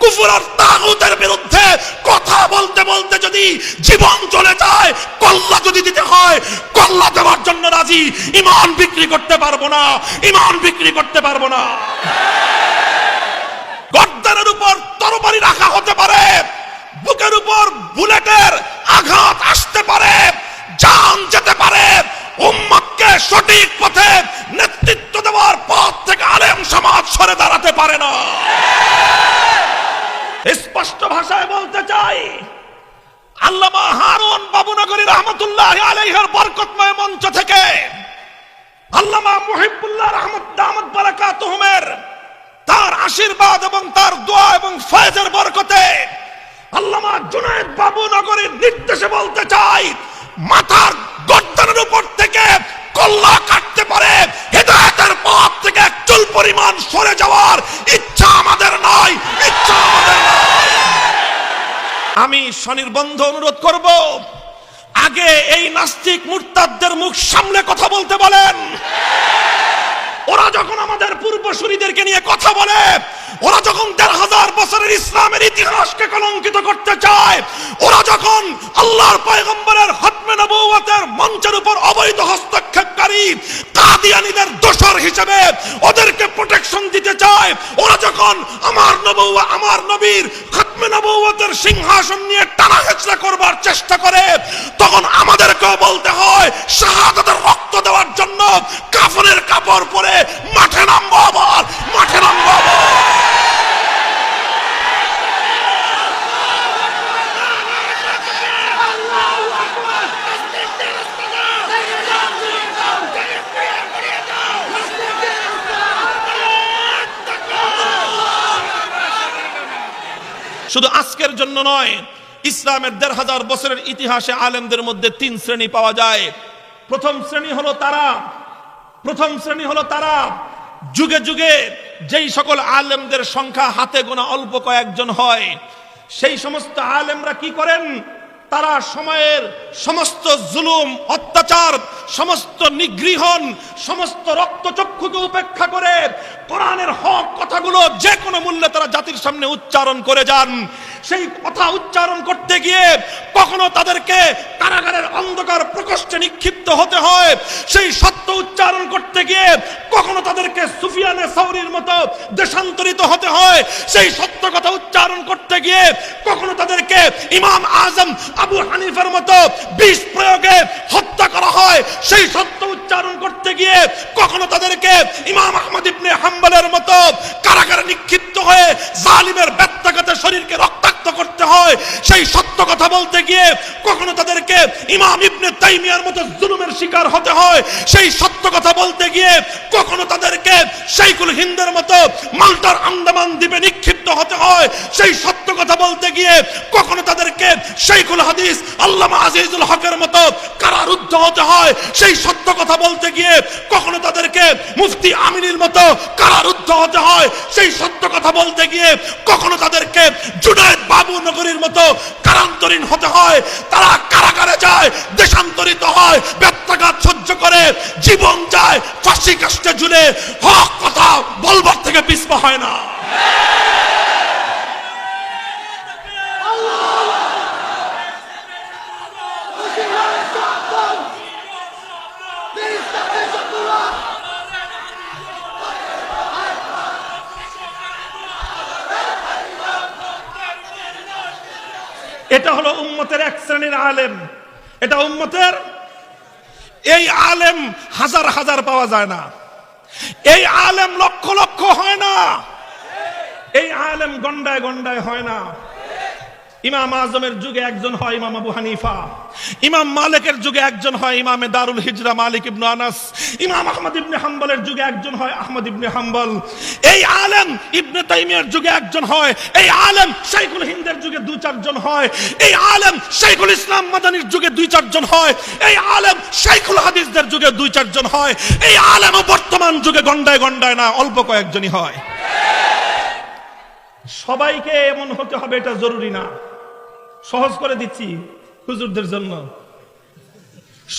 কুফুর তাগুতের বিরুদ্ধে কথা বলতে বলতে যদি জীবন চলে যায়, কল্লা যদি দিতে হয়, কল্লা দেওয়ার জন্য রাজি। ইমান বিক্রি করতে পারব না, ইমান বিক্রি করতে পারব না। গর্দানের উপর তরবারি রাখা হতে পারে, বুকের উপর বুলেটের আঘাত আসতে পারে, জান যেতে পারে। উম্মতকে সঠিক পথে নেতৃত্ব দেওয়ার পথ থেকে আলেম সমাজ সরে দাঁড়াতে পারে না। স্পষ্ট ভাষায় বলতে চাই, আল্লামা হারুন বাবুনগরী রহমতুল্লাহ আলাইহির বরকতময় মঞ্চ থেকে আল্লামা মুহিবুল্লাহ রহমত দামত বারাকাতুহুমের তার আশীর্বাদ এবং তার দোয়া এবং ফয়েজের বরকতে আল্লামা জুনায়েদ বাবু নগরীর নির্দেশে বলতে চাই, মাথার গর্দানের উপর থেকে কল্লা কাটতে পারে, হেদায়েতের পথ থেকে চুল পরিমাণ সরে যাওয়ার ইচ্ছা আমাদের আমি স্বনির্বন্ধ অনুরোধ করব আগে এই নাস্তিক মুরতাদদের মুখ সামনে কথা বলতে বলেন। ওরা যখন আমাদের পূর্বসূরীদেরকে নিয়ে কথা বলে, ওরা যখন দেড় হাজার বছরের ইসলামের ইতিহাসকে কলঙ্কিত করতে চায়, ওরা যখন আল্লাহর পয়গম্বরের হতমে নবুয়তের মঞ্চের উপর অবৈধ হস্তক্ষেপকারী কাদিয়ানীদের দোষর হিসেবে ওদেরকে প্রোটেকশন দিতে চায়, ওরা যখন আমার নবুয়া, আমার নবীর খতমে নবুয়তের সিংহাসন নিয়ে টানা হেচড়া করবার চেষ্টা করে, তখন আমাদেরকেও বলতে হয়, শাহাদাতের রক্ত দেওয়ার জন্য কাফনের কাপড় পরে মাঠে নামবো আবার, মাঠে নামবো শুধু আজকের জন্য নয়, ইসলামের দেড় হাজার বছরের ইতিহাসে আলেমদের মধ্যে তিন শ্রেণি পাওয়া যায়। প্রথম শ্রেণি হলো তারা। প্রথম শ্রেণি হলো তারা যুগে যুগে যেই সকল আলেমদের সংখ্যা হাতে গোনা অল্প কয়েকজন হয়, সেই সমস্ত আলেমরা কি করেন? তারা সময়ের সমস্ত জুলুম, অত্যাচার, সমস্ত নিগৃহণ, সমস্ত রক্তচক্ষুকে উপেক্ষা করে কোরআনের হক কথাগুলো যে কোনো মূল্যে তারা জাতির সামনে উচ্চারণ করে যান। সেই কথা উচ্চারণ করতে গিয়ে কখনো তাদেরকে কারাগারের অন্ধকার প্রকোষ্ঠে নিক্ষিপ্ত হতে হয়। সেই সত্য উচ্চারণ করতে গিয়ে কখনো তাদেরকে সুফিয়ানে সৌরির মতো দেশান্তরিত হতে হয়, সেই সত্য কথা উচ্চারণ করতে গিয়ে কখনো তাদেরকে ইমাম আজম আবু হানিফার মতো বিষ প্রয়োগে হত্যা করা হয়, সেই সত্য উচ্চারণ করতে গিয়ে কখনো তাদেরকে ইমাম আহমদ ইবনে হাম্বলের মতো কারাগারে নিক্ষিপ্ত হয়ে জালিমের ব্যত্যাঘাতে শরীরকে রক্তাক্ত করতে হয়, সেই সত্য কথা বলতে গিয়ে কখনো তাদেরকে ইমাম ইবনে তাইমিয়ার মতো জুলুমের শিকার হতে হয়। সেই সত্য কথা বলতে গিয়ে কখনো তাদেরকে সেইকুল হিন্দের মতো মাল্টার আন্দামান দ্বীপে নিক্ষিপ্ত হতে হয়। সেই সত্য কথা বলতে গিয়ে কখনো তাদেরকে সেইকুল হাদিস, আল্লামা আজিজুল হকের মতো কারারুদ্ধ হতে হয়। সেই সত্য কথা বলতে গিয়ে কখনো তাদেরকে মুফতি আমিনীর মতো কারারুদ্ধ হতে হয়। সেই সত্য কথা বলতে গিয়ে কখনো তাদেরকে জুনায়েদ বাবু নগরীর মতো কারান্তরীণ হতে হয়। তারা কারাগারে যায়, দেশান্তরিত হয় জীবন যায় ফাঁসি কাষ্টে ঝুলে হক কথা বলবার থেকে পিছপা হয় না। এটা হলো উম্মতের এক শ্রেণির আলেম। এটা উম্মতের এই আলেম হাজার হাজার পাওয়া যায় না। এই আলেম লক্ষ লক্ষ হয় না। এই আলেম গন্ডায় গন্ডায় হয় না। ইমাম আজমের যুগে একজন হয় ইমাম আবু হানিফা। ইমাম মালিকের যুগে একজন হয় ইমামে দারুল হিজরা মালিক ইবনু আনাস। ইমাম আহমদ ইবনে হাম্বলের যুগে একজন হয় আহমদ ইবনে হাম্বল। এই আলেম ইবনে তাইমিয়ার যুগে একজন হয়, এই আলেম শাইখুল হিন্দের যুগে দুই চারজন হয়, এই আলেম শাইখুল ইসলাম মাদানির যুগে দুই চারজন হয়, এই আলেম শাইখুল হাদিসদের যুগে দুই চারজন হয়, এই আলেমও বর্তমান যুগে গন্ডায় গন্ডায় না, অল্প কয়েকজনই হয়। সবাইকে এমন হতে হবে, এটা জরুরি না। সহজ করে দিচ্ছি হুজুরদের জন্য।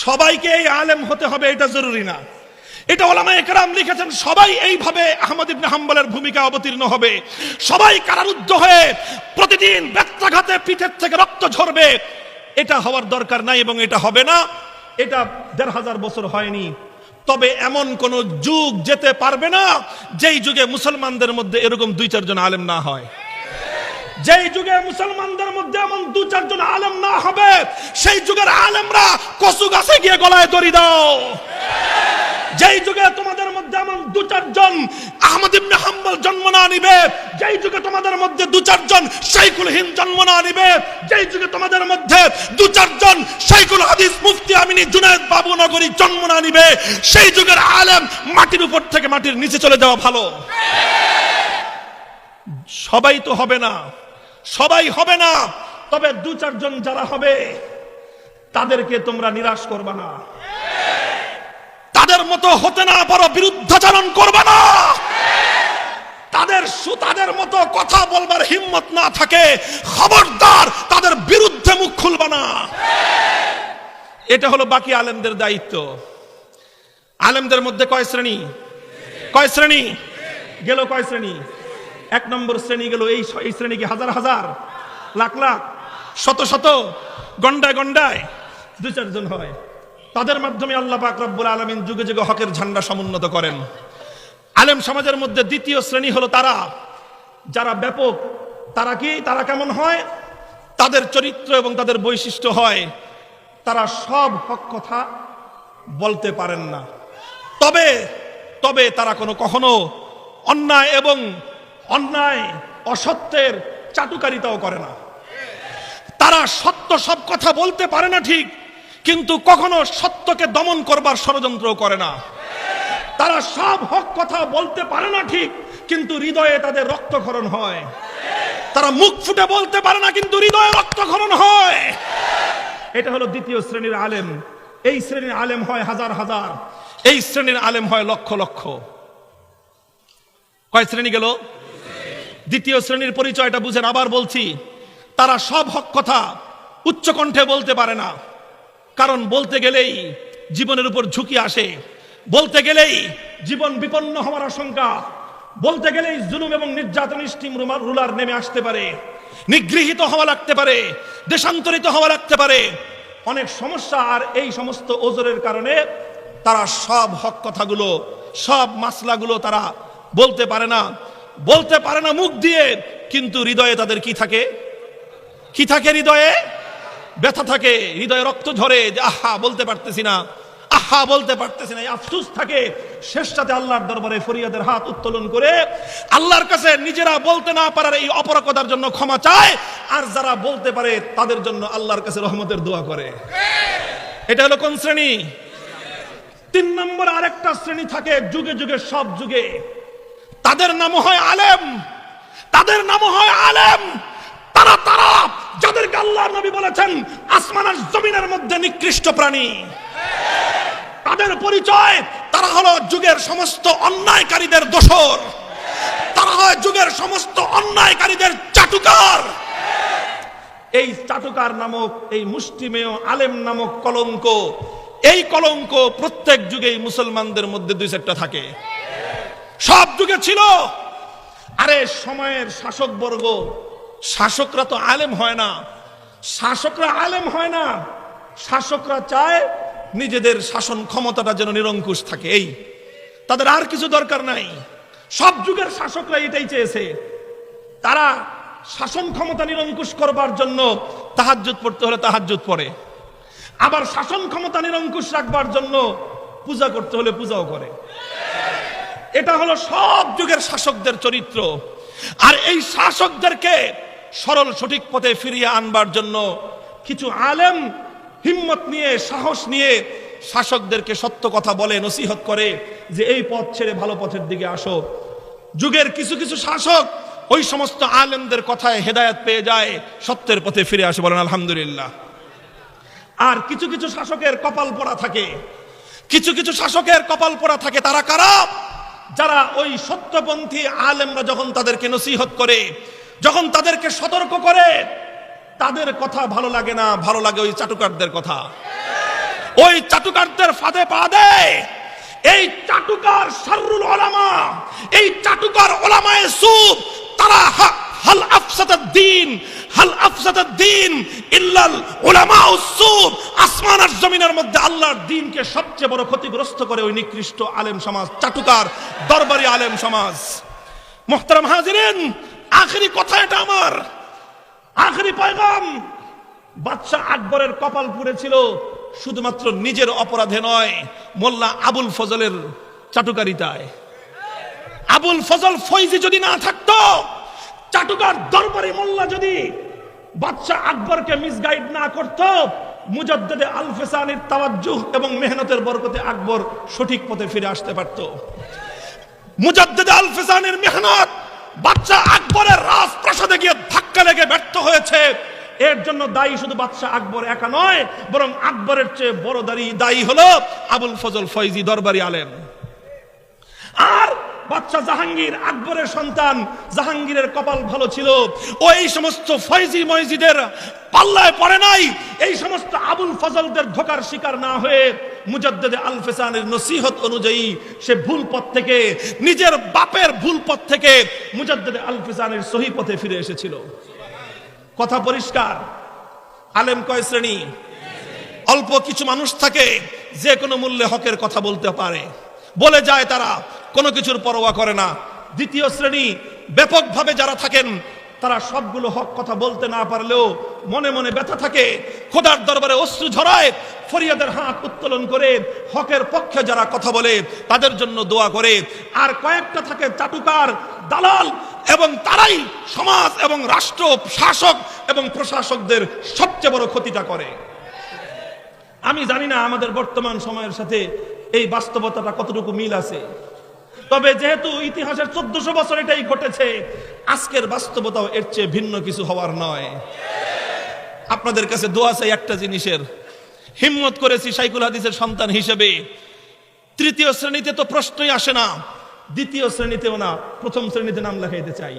সবাইকে এই আলেম হতে হবে, এটা জরুরি না। এটা ওলামা একরাম লিখেছেন, সবাই এইভাবে আহমদ ইবনে হাম্বলের ভূমিকা অবতীর্ণ হবে। সবাই কারারুদ্ধ হয়ে প্রতিদিন ব্যত্যাঘাতে পিঠের থেকে রক্ত ঝরবে। এটা হওয়ার দরকার নাই এবং এটা হবে না। এটা দেড় হাজার বছর হয়নি। তবে এমন কোন যুগ যেতে পারবে না, যেই যুগে মুসলমানদের মধ্যে এরকম দুই চারজন আলেম না হয়। যেই যুগে মুসলমানদের মধ্যে এমন দু চারজন আলেম না হবে, সেই যুগের আলেমরা কচু গাছে গিয়ে গলায় দড়ি দাও। যেই যুগে তোমাদের মধ্যে এমন দু চারজন আহমদ ইবনে হাম্বল জন্ম না নিবে, যেই যুগে তোমাদের মধ্যে দু চারজন শাইখুল হিন্দ জন্ম না নিবে, যেই যুগে তোমাদের মধ্যে দু চারজন শাইখুল হাদিস মুফতি আমিনী জুনায়েদ বাবু নগরী জন্ম না নিবে, সেই যুগের আলেম মাটির উপর থেকে মাটির নিচে চলে যাওয়া ভালো। সবাই তো হবে না। সবাই হবে না। তবে দু, চারজন যারা হবে, তাদেরকে তোমরা নিরাশ করবে না। তাদের মতো হতে না পারো, বিরুদ্ধাচরণ করবে না। তাদের সু- তাদের মতো কথা বলবার হিম্মত না থাকে, খবরদার তাদের বিরুদ্ধে মুখ খুলবে না। এটা হলো বাকি আলেমদের দায়িত্ব। আলেমদের মধ্যে কয় শ্রেণি? কয় শ্রেণি? গেল কয় শ্রেণি? এক নম্বর শ্রেণি গেল এই শ্রেণি কি হাজার হাজার, লাখ লাখ, শত শত, গন্ডায় গন্ডায় দু চারজন হয়। তাদের মাধ্যমে আল্লাহ পাক রব্বুল আলমিন যুগে যুগে হকের ঝান্ডা সমুন্নত করেন। আলেম সমাজের মধ্যে দ্বিতীয় শ্রেণি হলো তারা। যারা ব্যাপক, তারা কি, তারা কেমন হয়? তাদের চরিত্র এবং তাদের বৈশিষ্ট্য হয়, তারা সব হক কথা বলতে পারেন না। তবে তবে তারা কোনো কখনো অন্যায় এবং অন্যায়, অসত্যের চাটুকারিতাও করে না। তারা সত্য সব কথা বলতে পারে না ঠিক, কিন্তু কখনো সত্যকে দমন করবার ষড়যন্ত্র করে না। তারা সব হক কথা বলতে পারে না ঠিক, কিন্তু হৃদয়ে তাদের রক্তক্ষরণ হয়। তারা মুখ ফুটে বলতে পারে না, কিন্তু হৃদয়ে রক্তক্ষরণ হয়। এটা হলো দ্বিতীয় শ্রেণির আলেম। এই শ্রেণির আলেম হয় হাজার হাজার, এই শ্রেণির আলেম হয় লক্ষ লক্ষ। কয় শ্রেণি গেল? দ্বিতীয় শ্রেণির পরিচয়টা বুঝেন, আবার বলছি, তারা সব হক কথা উচ্চকণ্ঠে বলতে পারে না। কারণ বলতে গেলেই জীবনের উপর ঝুঁকি আসে। বলতে গেলেই জীবন বিপন্ন হওয়ার আশঙ্কা। বলতে গেলেই জুলুম এবং নির্যাতন স্টিম রুলার নেমে আসতে পারে। নিগৃহীত হওয়া লাগতে পারে, দেশান্তরিত হওয়া লাগতে পারে। অনেক সমস্যা আর এই সমস্ত ওজরের কারণে তারা সব হক কথাগুলো, সব মাসলাগুলো তারা বলতে পারে না। বলতে পারে না মুখ দিয়ে, কিন্তু হৃদয়ে তাদের কি থাকে? কি থাকে হৃদয়ে? ব্যথা থাকে, হৃদয়ে রক্ত ঝরে, যে আহা, বলতে পারতেছি না। আহা, বলতে পারতেছি না আফসুস থাকে। শেষটাতে আল্লাহর দরবারে ফরিয়াদের হাত উত্তোলন করে আল্লাহর কাছে নিজেরা বলতে না পারার এই অপরকতার জন্য ক্ষমা চায়, আর যারা বলতে পারে তাদের জন্য আল্লাহর কাছে রহমতের দোয়া করে। এটা হলো কোন শ্রেণি? তিন নম্বর আরেকটা শ্রেণি থাকে, যুগে যুগে, সব যুগে। তাদের নাম হয় আলেম। তাদের নাম হয় আলেম। তারা তারা, যাদেরকে আল্লাহ নবী বলেছেন, আসমান আর জমিনের মধ্যে নিকৃষ্ট প্রাণী। তাদের পরিচয়, তারা হলো যুগের সমস্ত অন্যায়কারীদের দোসর তারা হয় যুগের সমস্ত অন্যায়কারীদের চাটুকার। এই চাটুকার নামক, এই মুষ্টিমেয় আলেম নামক কলঙ্ক, এই কলঙ্ক প্রত্যেক যুগেই মুসলমানদের মধ্যে দুই চারটা থাকে। সব যুগে ছিল। আরে, সময়ের শাসক বর্গ, শাসকরা তো আলেম হয় না। শাসকরা আলেম হয় না। শাসকরা চায় নিজেদের শাসন ক্ষমতাটা যেন নিরঙ্কুশ থাকে। এই, তাদের আর কিছু দরকার নাই। সব যুগের শাসকরা এটাই চেয়েছে। তারা শাসন ক্ষমতা নিরঙ্কুশ করবার জন্য তাহাজ্জুদ পড়তে হলে তাহাজ্জুদ পড়ে। আবার শাসন ক্ষমতা নিরঙ্কুশ রাখবার জন্য পূজা করতে হলে পূজাও করে। এটা হলো সব যুগের শাসকদের চরিত্র। আর এই শাসকদেরকে সরল সঠিক পথে ফিরিয়ে আনবার জন্য কিছু আলেম হিম্মত নিয়ে, সাহস নিয়ে শাসকদেরকে সত্য কথা বলে, নসিহত করে যে এই পথ ছেড়ে ভালো পথের দিকে আসো। যুগের কিছু কিছু শাসক ওই সমস্ত আলেমদের কথায় হেদায়ত পেয়ে যায়, সত্যের পথে ফিরে আসে বলেন, আলহামদুলিল্লাহ। আর কিছু কিছু শাসকের কপাল পড়া থাকে। কিছু কিছু শাসকের কপাল পড়া থাকে, তারা কারা? যারা ওই সত্যপন্থী আলেমরা যখন তাদেরকে নসিহত করে, যখন তাদেরকে সতর্ক করে, তাদের কথা ভালো লাগে না, ভালো লাগে ওই চাটুকারদের কথা। ওই চাটুকারদের ফাঁদে পা দেয়। এই চাটুকার শাররুল ওলামা, এই চাটুকার ওলামায়ে সুব তারা হাল আফসাদাদ দিন হাল আফসাদাদ সবচেয়ে বড় ক্ষতিগ্রস্ত করে ওই নিকৃষ্ট আলেম সমাজ, চাটুকার, দরবারি আলেম সমাজ। মোহতারাম হাজিরেন, আখেরি কথা এটা আমার। আখেরি পয়গাম, বাদশাহ আকবরের কপাল পুড়েছিল শুধুমাত্র নিজের অপরাধে নয়, মোল্লা আবুল ফজলের চাটুকারিতায়। আবুল ফজল ফৈজি যদি না থাকতো, চাটুকার দরবারি মোল্লা যদি বাদশাহ আকবরকে মিসগাইড না করত। মুজাদ্দেদে আল ফেসানির তাওয়াজ্জুহ এবং মেহনতের বরকতে আকবর সঠিক পথে ফিরে আসতে পারত। মুজাদ্দেদে আল ফেসানির মেহনত বাদশাহ আকবরের রাজপ্রাসাদে গিয়ে ধাক্কা লেগে ব্যর্থ হয়েছে। এর জন্য দায়ী শুধু বাদশাহ আকবর একা নয়, বরং আকবরের চেয়ে বড় দায়ী দায়ী হলো আবুল ফজল ফৈজি দরবারি আলেম। বাচ্চা জাহাঙ্গীর আকবরের সন্তান। জাহাঙ্গীরের কপাল ভালো ছিল। ওই সমস্ত ফয়জি মসজিদের পাল্লায় পড়ে নাই। এই সমস্ত আবুল ফজলদের ধোকার শিকার না হয়ে মুজাদ্দেদে আল ফেসানের নসিহত অনুযায়ী সে ভুল পথ থেকে, নিজের বাপের ভুল পথ থেকে মুজাদ্দেদে আল ফেসানের সহি পথে ফিরে এসেছিল। কথা পরিষ্কার? আলেম কয় শ্রেণি? অল্প কিছু মানুষ থাকে, যে কোনো মূল্যে হকের কথা বলতে পারে। বলে যায় তারা, কোনো কিছুর পরোয়া করে না। দ্বিতীয় শ্রেণি, ব্যাপকভাবে যারা থাকেন, তারা সবগুলো হক কথা বলতে না পারলেও মনে মনে ব্যথা থাকে। খোদার দরবারে অশ্রু ঝরায়, ফরিয়াদের হাত উত্তোলন করে হকের পক্ষে যারা কথা বলে, তাদের জন্য দোয়া করে। আর কয়েকটা থাকে চাটুকার, দালাল, এবং তারাই সমাজ এবং রাষ্ট্র, শাসক এবং প্রশাসকদের সবচেয়ে বড় ক্ষতিটা করে। আমি জানি না আমাদের বর্তমান সময়ের সাথে এই বাস্তবতাটা কতটুকু মিল আছে? তবে যেহেতু ইতিহাসের চোদ্দশো বছর এটাই ঘটেছে, আজকের বাস্তবতাও এর চেয়ে ভিন্ন কিছু হওয়ার নয়। আপনাদের কাছে দোয়া চাই একটা জিনিসের। হিম্মত করেছি সাইকুল হাদিসের সন্তান হিসেবে। তৃতীয় শ্রেণীতে তো প্রশ্নই আসে না, দ্বিতীয় শ্রেণীতেও না, প্রথম শ্রেণীতে নাম লেখাইতে চাই।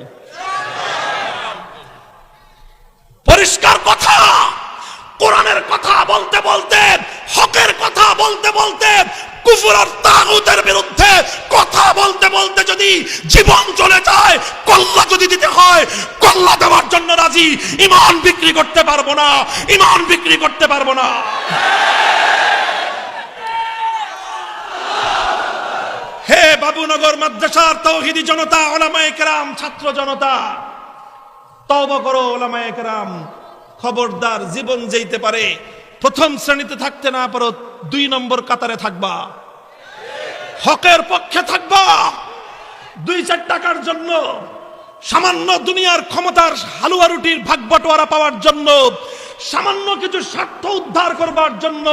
পরিষ্কার কথা! কোরআনের কথা বলতে বলতে, হকের কথা বলতে বলতে বিরুদ্ধে কথা বলতে বলতে যদি জীবন চলে যায়, কল্লা যদি দিতে হয়, কল্লা দেওয়ার জন্য রাজি। ইমান বিক্রি করতে পারব না, ইমান বিক্রি করতে পারব না। হে বাবুনগর মাদ্রাসার তৌহিদি জনতা, ওলামায়ে কেরাম, ছাত্র জনতা, তওবা করো ওলামায়ে কেরাম। খবরদার জীবন যেতে পারে প্রথম শ্রেণীতে থাকতে না পারো, দুই নম্বর কাতারে থাকবা। হকের পক্ষে থাকবা। দুই চার টাকার জন্য, সামান্য দুনিয়ার ক্ষমতার হালুয়া রুটির ভাগ বাটোয়ারা পাওয়ার জন্য, সামান্য কিছু স্বার্থ উদ্ধার করবার জন্য,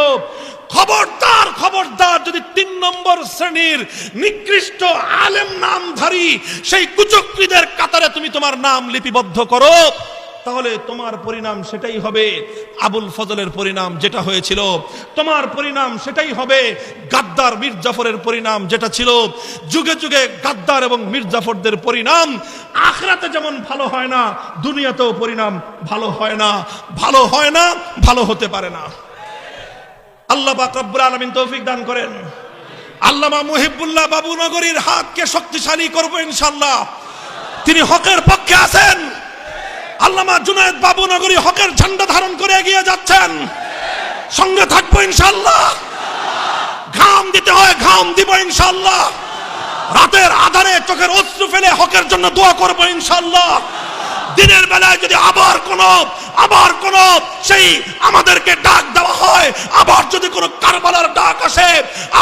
খবরদার খবরদার যদি তিন নম্বর শ্রেণির নিকৃষ্ট আলেম নামধারী সেই কুচক্রীদের কাতারে তুমি তোমার নাম লিপিবদ্ধ করো। তাহলে তোমার পরিণাম সেটাই হবে। আবুল ফজলের পরিণাম যেটা হয়েছিল। তোমার পরিণাম সেটাই হবে। গাদ্দার মীর জাফরের পরিণাম যেটা ছিল। যুগে যুগে গাদ্দার এবং মীর জাফরদের পরিণাম আখরাতে যেমন ভালো হয় না, দুনিয়াতেও পরিণাম ভালো হয় না। ভালো হয় না, ভালো হতে পারে না। আল্লাহ পাক রব্বুল আলামিন তৌফিক দান করেন। আল্লামা মুহিবুল্লাহ বাবু নগরীর হাতকে শক্তিশালী করব ইনশাল্লাহ তিনি হকের পক্ষে আছেন। আল্লামা জুনায়েদ বাবু নগরী হকের ঝান্ডা ধারণ করে এগিয়ে যাচ্ছেন। সঙ্গে থাকব ইনশাল্লাহ ঘাম দিতে হয়, ঘাম দিব ইনশাল্লাহ রাতের আধারে চোখের অশ্রু ফেলে হকের জন্য দোয়া করব ইনশাল্লাহ দিনের বেলায় যদি আবার কোন আবার কোন সেই আমাদেরকে ডাক দেওয়া হয়, আবার যদি কোনো কারবালার ডাক আসে,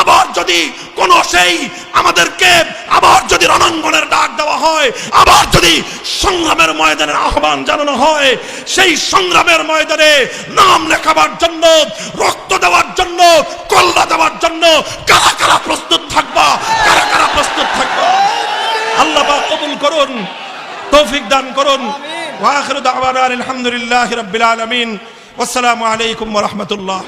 আবার যদি কোন সেই আমাদেরকে, আবার যদি রণাঙ্গনের ডাক দেওয়া হয়, আবার যদি সংগ্রামের ময়দানের আহ্বান জানানো হয়, সেই সংগ্রামের ময়দানে নাম লেখাবার জন্য, রক্ত দেওয়ার জন্য, কল্লা দেওয়ার জন্য কারা কারা প্রস্তুত থাকবা? কারা কারা প্রস্তুত থাকবা? আল্লাহ কবুল করুন। তৌফিক দান করুন। ওয়া আখিরু দাওয়ানা আলহামদুলিল্লাহি রাব্বিল আলামিন। ওয়াসসালামু আলাইকুম রাহমাতুল্লাহ।